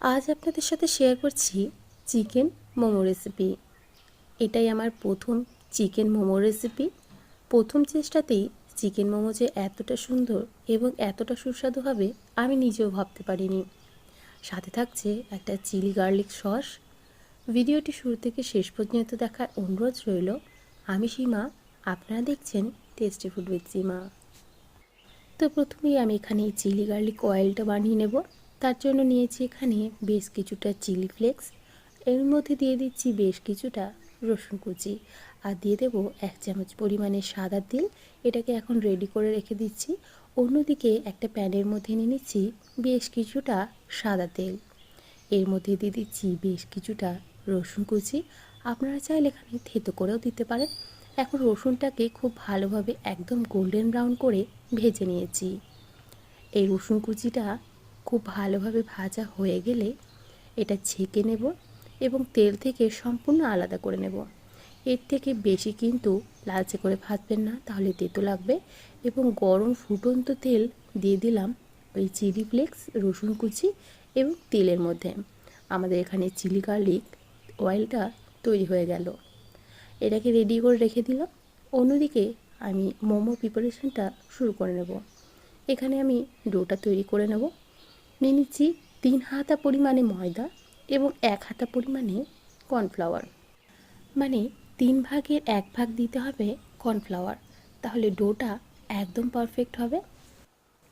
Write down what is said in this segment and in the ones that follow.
আজ আপনাদের সাথে শেয়ার করছি চিকেন মোমো রেসিপি এটাই আমার প্রথম চিকেন মোমো রেসিপি প্রথম চেষ্টাতেই চিকেন মোমো যে এতটা সুন্দর এবং এতটা সুস্বাদু হবে, আমি নিজেও ভাবতে পারিনি। সাথে থাকছে একটা চিলি গার্লিক সস ভিডিওটি শুরু থেকে শেষ পর্যন্ত দেখার অনুরোধ রইল, আমি সীমা, আপনারা দেখছেন টেস্টি ফুড উইথ সীমা। তো প্রথমেই আমি এখানে চিলি গার্লিক অয়েলটা বানিয়ে নেব। তার জন্য নিয়েছি এখানে বেশ কিছুটা চিলি ফ্লেক্স। এর মধ্যে দিয়ে দিচ্ছি বেশ কিছুটা রসুন কুচি। আর দিয়ে দেব এক চামচ পরিমাণে সাদা তেল। এটাকে এখন রেডি করে রেখে দিচ্ছি। অন্যদিকে একটা প্যানের মধ্যে নিয়ে নিচ্ছি বেশ কিছুটা সাদা তেল। এর মধ্যে দিয়ে দিচ্ছি বেশ কিছুটা রসুন কুচি। আপনারা চাইলে এখানে থেতো করেও দিতে পারেন। এখন রসুনটাকে খুব ভালোভাবে একদম গোল্ডেন ব্রাউন করে ভেজে নিয়েছি। এই রসুন কুচিটা খুব ভালোভাবে ভাজা হয়ে গেলে এটা ছেঁকে নেব এবং তেল থেকে সম্পূর্ণ আলাদা করে নেব। এর থেকে বেশি কিন্তু লালচে করে ভাজবেন না, তাহলে তেতো লাগবে। এবং গরম ফুটন্ত তেল দিয়ে দিলাম ওই চিলি ফ্লেক্স, রসুন কুচি এবং তেলের মধ্যে। আমাদের এখানে চিলি গার্লিক অয়েলটা তৈরি হয়ে গেল। এটাকে রেডি করে রেখে দিলাম। অন্যদিকে আমি মোমো প্রিপারেশনটা শুরু করে নেব। এখানে আমি ডোটা তৈরি করে নেব। নিয়ে নিচ্ছি তিন হাতা পরিমাণে ময়দা এবং এক হাতা পরিমাণে কর্নফ্লাওয়ার। মানে তিন ভাগের এক ভাগ দিতে হবে কর্নফ্লাওয়ার। তাহলে ডোটা একদম পারফেক্ট হবে।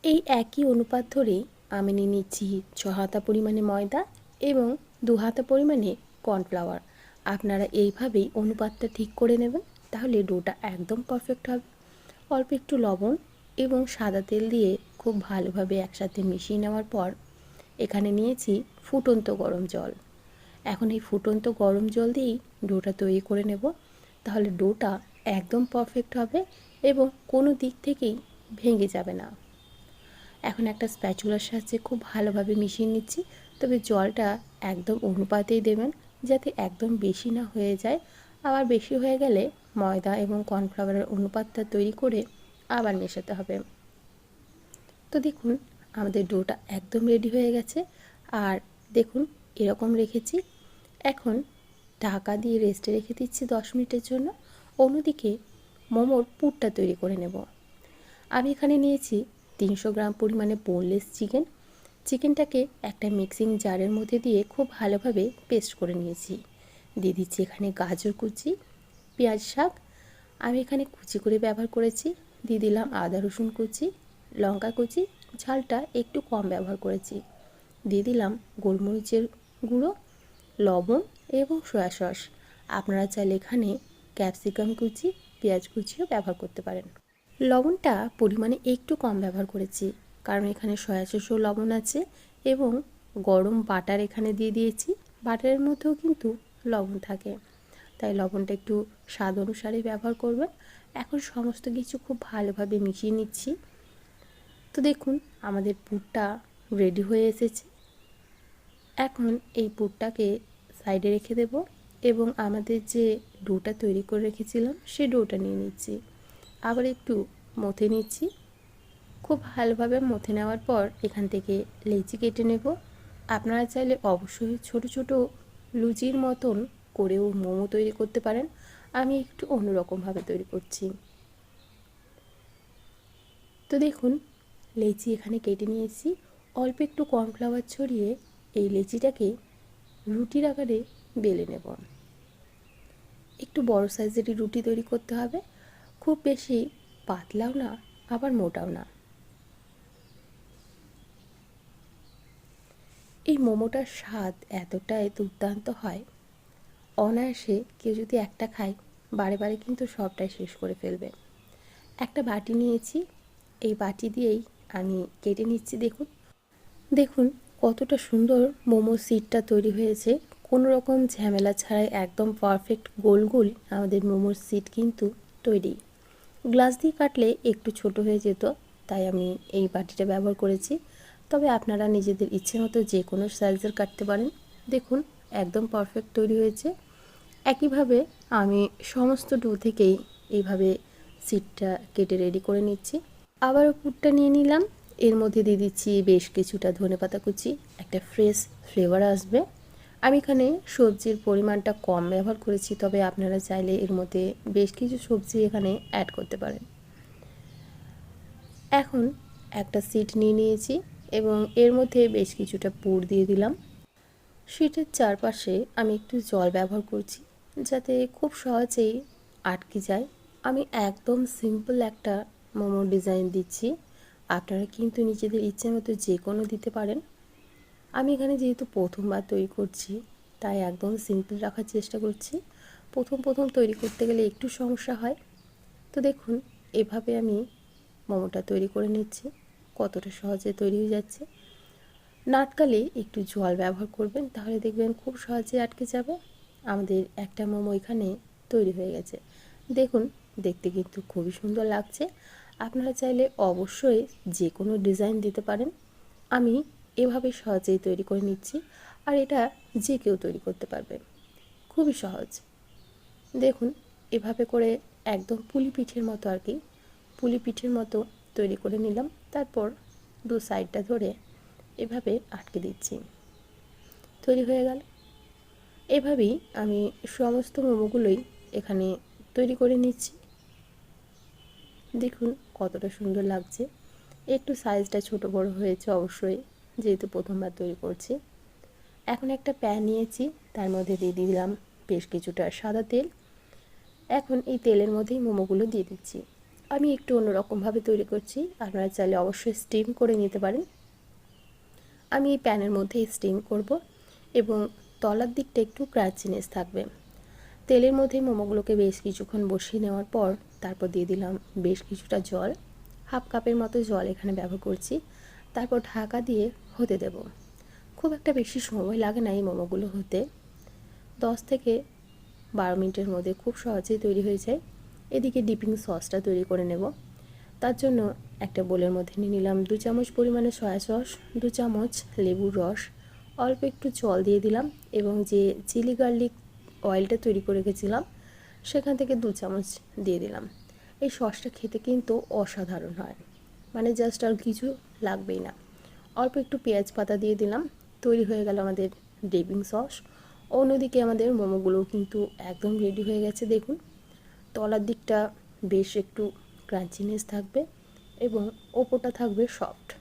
এই একই অনুপাত ধরেই আমি নিয়ে নিচ্ছি ছ হাতা পরিমাণে ময়দা এবং দু হাতা পরিমাণে কর্নফ্লাওয়ার। আপনারা এইভাবেই অনুপাতটা ঠিক করে নেবেন, তাহলে ডোটা একদম পারফেক্ট হবে। অল্প একটু লবণ এবং সাদা তেল দিয়ে খুব ভালোভাবে একসাথে মিশিয়ে নেওয়ার পর এখানে নিয়েছি ফুটন্ত গরম জল। এখন এই ফুটন্ত গরম জল দিয়েই ডোটা তৈরি করে নেব। তাহলে ডোটা একদম পারফেক্ট হবে এবং কোনো দিক থেকেই ভেঙে যাবে না। এখন একটা স্প্যাচুলার সাহায্যে খুব ভালোভাবে মিশিয়ে নিচ্ছি। তবে জলটা একদম অনুপাতেই দেবেন যাতে একদম বেশি না হয়ে যায়। আবার বেশি হয়ে গেলে ময়দা এবং কর্নফ্লাওয়ারের অনুপাতটা তৈরি করে আবার মেশাতে হবে। তো দেখুন, আমাদের ডোটা একদম রেডি হয়ে গেছে। আর দেখুন, এরকম রেখেছি। এখন ঢাকা দিয়ে রেস্টে রেখে দিচ্ছি দশ মিনিটের জন্য। অন্যদিকে মোমোর পুরটা তৈরি করে নেব। আমি এখানে নিয়েছি তিনশো গ্রাম পরিমাণে বোনলেস চিকেন চিকেনটাকে একটা মিক্সিং জারের মধ্যে দিয়ে খুব ভালোভাবে পেস্ট করে নিয়েছি। দিয়ে দিচ্ছি এখানে গাজর কুচি, পেঁয়াজ শাক। আমি এখানে কুচি করে ব্যবহার করেছি। দিয়ে দিলাম আদা রসুন কুচি। লঙ্কা কুচি, ঝালটা একটু কম ব্যবহার করেছি। দিয়ে দিলাম গোলমরিচের গুঁড়ো, লবণ এবং সয়া সস। আপনারা চাইলে এখানে ক্যাপসিকাম কুচি, পেঁয়াজ কুচিও ব্যবহার করতে পারেন। লবণটা পরিমাণে একটু কম ব্যবহার করেছি, কারণ এখানে সয়া সসও লবণ আছে এবং গরম বাটার এখানে দিয়ে দিয়েছি। বাটারের মধ্যেও কিন্তু লবণ থাকে, তাই লবণটা একটু স্বাদ অনুসারে ব্যবহার করবেন। এখন সমস্ত কিছু খুব ভালোভাবে মিশিয়ে নিচ্ছি। তো দেখুন, আমাদের পুরটা রেডি হয়ে এসেছে। এখন এই পুরটাকে সাইডে রেখে দেব এবং আমাদের যে ডোটা তৈরি করে রেখেছিলাম, সে ডোটা নিয়ে নিচ্ছি। আবার একটু মথে নিচ্ছি। খুব ভালোভাবে মথে নেওয়ার পর এখান থেকে লেচি কেটে নেব। আপনারা চাইলে অবশ্যই ছোট ছোট লুচির মতন করেও মোমো তৈরি করতে পারেন। আমি একটু অন্যরকমভাবে তৈরি করছি। তো দেখুন লেচি এখানে কেটে নিয়েছি। অল্প একটু কর্নফ্লাওয়ার ছড়িয়ে এই লেচিটাকে রুটির আকারে বেলে নেব। একটু বড় সাইজেরই রুটি তৈরি করতে হবে। খুব বেশি পাতলাও না, আবার মোটাও না। এই মোমোটার স্বাদ এতটাই দুর্দান্ত হয়, অনায়াসে কেউ যদি একটা খায়, বারে বারে কিন্তু সবটাই শেষ করে ফেলবে। একটা বাটি নিয়েছি, এই বাটি দিয়েই আমি কেটে নিচ্ছি, দেখুন। দেখুন, কতটা সুন্দর মোমো সিটটা তৈরি হয়েছে। কোনো রকম ঝামেলা ছাড়াই একদম পারফেক্ট গোল গোল আমাদের মোমোর সিট কিন্তু তৈরি। গ্লাস দিয়ে কাটলে একটু ছোট হয়ে যেত, তাই আমি এই বাটিটা ব্যবহার করেছি। তবে আপনারা নিজেদের ইচ্ছে মতো যে কোনো সাইজের কাটতে পারেন। দেখুন, একদম পারফেক্ট তৈরি হয়েছে। একইভাবে আমি সমস্ত ডো থেকেই এইভাবে সিটটা কেটে রেডি করে নিচ্ছি। আবারও পুরটা নিয়ে নিলাম। এর মধ্যে দিয়ে দিচ্ছি বেশ কিছুটা ধনেপাতা কুচি, একটা ফ্রেশ ফ্লেভার আসবে। আমি এখানে সবজির পরিমাণটা কম ব্যবহার করেছি, তবে আপনারা চাইলে এর মধ্যে বেশ কিছু সবজি এখানে অ্যাড করতে পারেন। এখন একটা সিট নিয়ে নিয়েছি এবং এর মধ্যে বেশ কিছুটা পুর দিয়ে দিলাম। সিটের চারপাশে আমি একটু জল ব্যবহার করছি, যাতে খুব সহজেই আটকে যায়। আমি একদম সিম্পল একটা মোমোর ডিজাইন দিচ্ছি। আপনারা কিন্তু নিজেদের ইচ্ছে মতো যে কোনো দিতে পারেন। আমি এখানে যেহেতু প্রথমবার তৈরি করছি, তাই একদম সিম্পল রাখার চেষ্টা করছি। প্রথম প্রথম তৈরি করতে গেলে একটু সমস্যা হয়। তো দেখুন, এভাবে আমি মোমোটা তৈরি করে নিচ্ছি। কতটা সহজে তৈরি হয়ে যাচ্ছে। নাটকালে একটু জল ব্যবহার করবেন, তাহলে দেখবেন খুব সহজে আটকে যাবে। আমাদের একটা মোমো এখানে তৈরি হয়ে গেছে। দেখুন দেখতে কিন্তু খুবই সুন্দর লাগছে। আপনারা চাইলে অবশ্যই যে কোনো ডিজাইন দিতে পারেন। আমি এভাবে সহজেই তৈরি করে নিচ্ছি আর এটা যে কেউ তৈরি করতে পারবে। খুবই সহজ। দেখুন, এভাবে করে একদম পুলি পিঠের মতো আর কি, পুলি পিঠের মতো তৈরি করে নিলাম। তারপর দু সাইডটা ধরে এভাবে আটকে দিচ্ছি। তৈরি হয়ে গেল। এভাবেই আমি সমস্ত মোমোগুলোই এখানে তৈরি করে নিচ্ছি। দেখুন কতটা সুন্দর লাগছে। একটু সাইজটা ছোট বড় হয়েছে অবশ্যই, যেহেতু প্রথমবার তৈরি করছি। এখন একটা প্যান নিয়েছি, তার মধ্যে দিয়ে দিলাম বেশ কিছুটা সাদা তেল। এখন এই তেলের মধ্যেই মোমোগুলো দিয়ে দিচ্ছি। আমি একটু অন্যরকমভাবে তৈরি করছি, আপনারা চাইলে অবশ্যই স্টিম করে নিতে পারেন। আমি এই প্যানের মধ্যেই স্টিম করব এবং তলার দিকটা একটু ক্রাচিনেস থাকবে। তেলের মধ্যে মোমোগুলোকে বেশ কিছুক্ষণ বসিয়ে নেওয়ার পর তারপর দিয়ে দিলাম বেশ কিছুটা জল, হাফ কাপের মতো জল এখানে ব্যবহার করছি। তারপর ঢাকা দিয়ে হতে দেব। খুব একটা বেশি সময় লাগে না এই মোমোগুলো হতে। দশ থেকে বারো মিনিটের মধ্যে খুব সহজেই তৈরি হয়ে যায়। এদিকে ডিপিং সসটা তৈরি করে নেব। তার জন্য একটা বোলের মধ্যে নিয়ে নিলাম দু চামচ পরিমাণে সয়া সস, দু চামচ লেবুর রস, অল্প একটু জল দিয়ে দিলাম এবং যে চিলি গার্লিক অয়েলটা তৈরি করে রেখেছিলাম সেখান থেকে দু চামচ দিয়ে দিলাম। এই সসটা খেতে কিন্তু অসাধারণ হয়। মানে জাস্ট আর কিছু লাগবেই না। অল্প একটু পেঁয়াজ পাতা দিয়ে দিলাম। তৈরি হয়ে গেল আমাদের ডিপিং সস। অন্যদিকে আমাদের মোমোগুলোও কিন্তু একদম রেডি হয়ে গেছে, দেখুন। তলার দিকটা বেশ একটু ক্রাঞ্চিনেস থাকবে এবং ওপরটা থাকবে সফট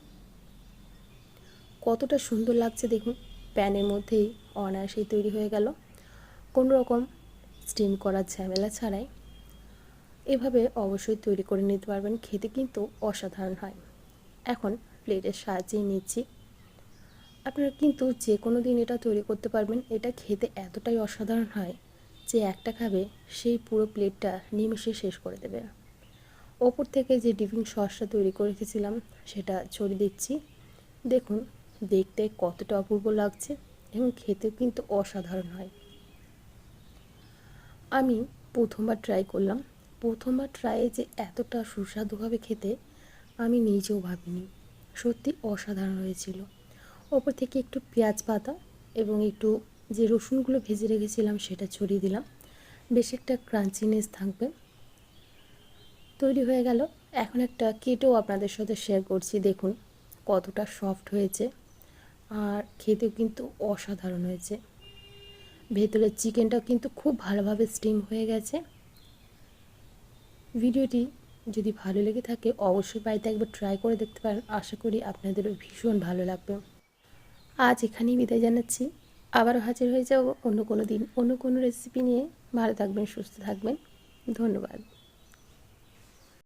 কতটা সুন্দর লাগছে দেখুন। প্যানের মধ্যেই অনায়াসেই তৈরি হয়ে গেল। কোনো রকম স্টিম করার ঝামেলা ছাড়াই এভাবে অবশ্যই তৈরি করে নিতে পারবেন। খেতে কিন্তু অসাধারণ হয়। এখন প্লেটের সাহায্যেই নিচ্ছি। আপনারা কিন্তু যে কোনো দিন এটা তৈরি করতে পারবেন। এটা খেতে এতটাই অসাধারণ হয় যে একটা খাবে, সেই পুরো প্লেটটা নিমেষে শেষ করে দেবে। ওপর থেকে যে ডিপিং সসটা তৈরি করে রেখেছিলাম, সেটা ছড়িয়ে দিচ্ছি। দেখুন, দেখতে কতটা অপূর্ব লাগছে এবং খেতেও কিন্তু অসাধারণ হয়। আমি প্রথমবার ট্রাই করলাম। প্রথমবার ট্রাইয়ে যে এতটা সুস্বাদুভাবে খেতে আমি নিজেও ভাবিনি। সত্যি অসাধারণ হয়েছিল। ওপর থেকে একটু পেঁয়াজ পাতা এবং একটু যে রসুনগুলো ভেজে রেখেছিলাম সেটা ছড়িয়ে দিলাম। বেশ একটা ক্রাঞ্চিনেস থাকবে। তৈরি হয়ে গেল। এখন একটা কেটেও আপনাদের সাথে শেয়ার করছি। দেখুন কতটা সফট হয়েছে। আর খেতেও কিন্তু অসাধারণ হয়েছে। ভেতরের চিকেনটাও কিন্তু খুব ভালোভাবে স্টিম হয়ে গেছে। ভিডিওটি যদি ভালো লেগে থাকে, অবশ্যই বাড়িতে একবার ট্রাই করে দেখতে পারেন। আশা করি আপনাদেরও ভীষণ ভালো লাগবে। আজ এখানেই বিদায় জানাচ্ছি। আবারও হাজির হয়ে যাব অন্য কোনো দিন, অন্য কোনো রেসিপি নিয়ে। ভালো থাকবেন, সুস্থ থাকবেন। ধন্যবাদ।